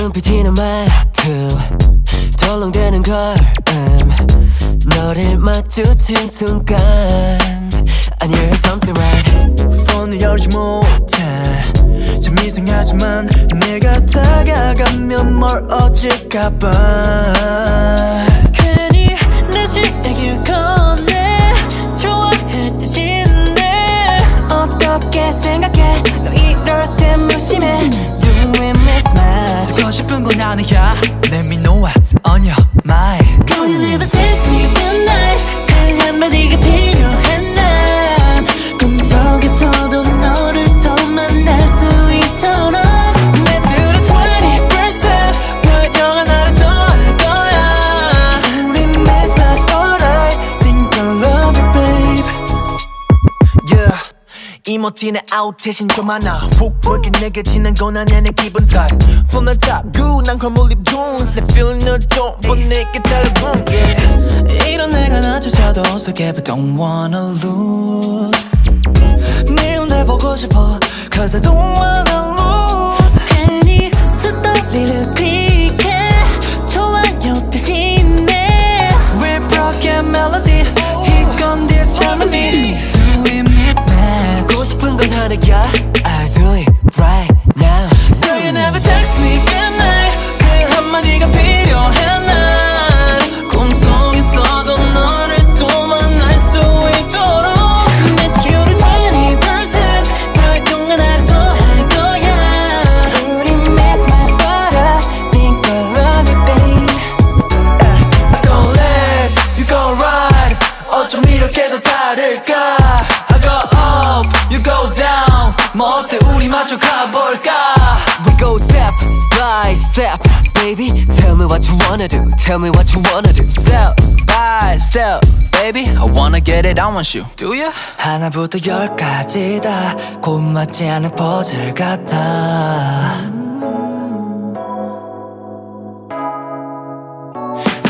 눈빛이는 말투 덜렁대는 걸음. 너를 마주친 순간 I need something right. 폰을 열지 못해. 참 이상하지만 내가 다가가면 멀어질까봐. Let me know 이모티는 아웃 대신 좀 많아 훅 물게 내게 지는 건내 기분 탓 From the top good 난 과몰입 Jones 내 feeling 너좀 보내게 달라붙 yeah 이런 내가 나조차도 어색해 but don't wanna lose 네 혼자 보고 싶어 Cause I don't wanna lose 뭐 어때 우리 마주 가볼까 We go step by step, baby. Tell me what you wanna do. Tell me what you wanna do. Step by step, baby. I wanna get it, I want you. Do you? 하나부터 열까지 다 고맞지 않은 퍼즐 같아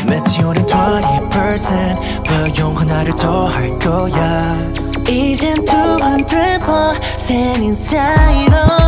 매치오린 20% 불용한 나를 더할 거야 이젠 200% 센인 사이로